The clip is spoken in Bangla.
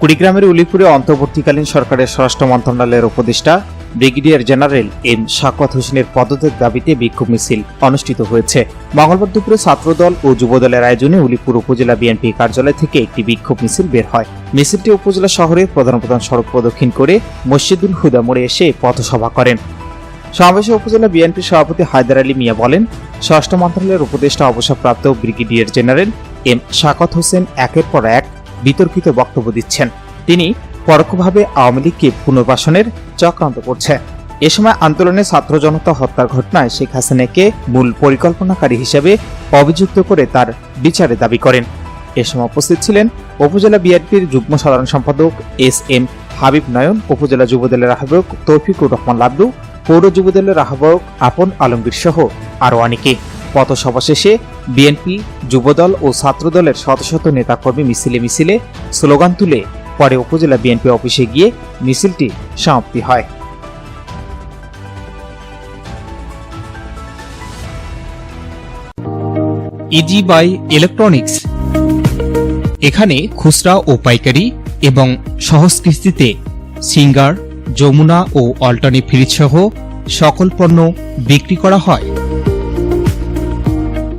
কুড়িগ্রামের উলিপুরে অন্তর্বর্তীকালীন সরকারের স্বরাষ্ট্র মন্ত্রণালয়ের উপদেষ্টা, ব্রিগেডিয়ার জেনারেল এম শাকওয়াত হোসেনের পদত্যাগ দাবিতে বিক্ষোভ মিছিল অনুষ্ঠিত হয়েছে। মঙ্গলবার দুপুরে ছাত্রদল ও যুবদলের আয়োজনে উলিপুর উপজেলা বিএনপি কার্যালয় থেকে একটি বিক্ষোভ মিছিল বের হয়। মিছিলটি উপজেলা শহরের প্রধান প্রধান সড়ক প্রদক্ষিণ করে মসজিদুল হুদা মোড়ে এসে পথসভা করেন। সমাবেশে উপজেলা বিএনপি সভাপতি হায়দার আলী মিয়া বলেন, স্বরাষ্ট্র মন্ত্রণালয়ের উপদেষ্টা অবসরপ্রাপ্ত ব্রিগেডিয়ার জেনারেল এম শাকত হোসেন একের পর এক বিতর্কিত বক্তব্য দিচ্ছেন। তিনি পরোক্ষভাবে আওয়ামী লীগকে পুনর্বাসনের চক্রান্ত করছে। এ সময় আন্দোলনে ছাত্র জনতা হত্যার ঘটনায় শেখ হাসিনাকে মূল পরিকল্পনাকারী হিসেবে অভিযুক্ত করে তার বিচারে দাবি করেন। এ সময় উপস্থিত ছিলেন উপজেলা বিএনপির যুগ্ম সাধারণ সম্পাদক এস এম হাবিব নয়ন, উপজেলা যুবদলের আহ্বায়ক তৌফিকুর রহমান লাবলু পৌর যুবদলের আহ্বায়ক আপন আলমগীর সহ আরও অনেকে। পথসভা শেষে বিএনপি যুবদল ও ছাত্রদলের শত শত নেতাকর্মী মিছিলে মিছিলে স্লোগান তুলে পরে উপজেলা বিএনপি অফিসে গিয়ে মিছিলটি সমাপ্তি হয়। Easy buy electronics. এখানে খুচরা ও পাইকারি এবং সহজ কিস্তিতে সিঙ্গার, যমুনা ও অল্টানি ফ্রিজ সহ সকল পণ্য বিক্রি করা হয়।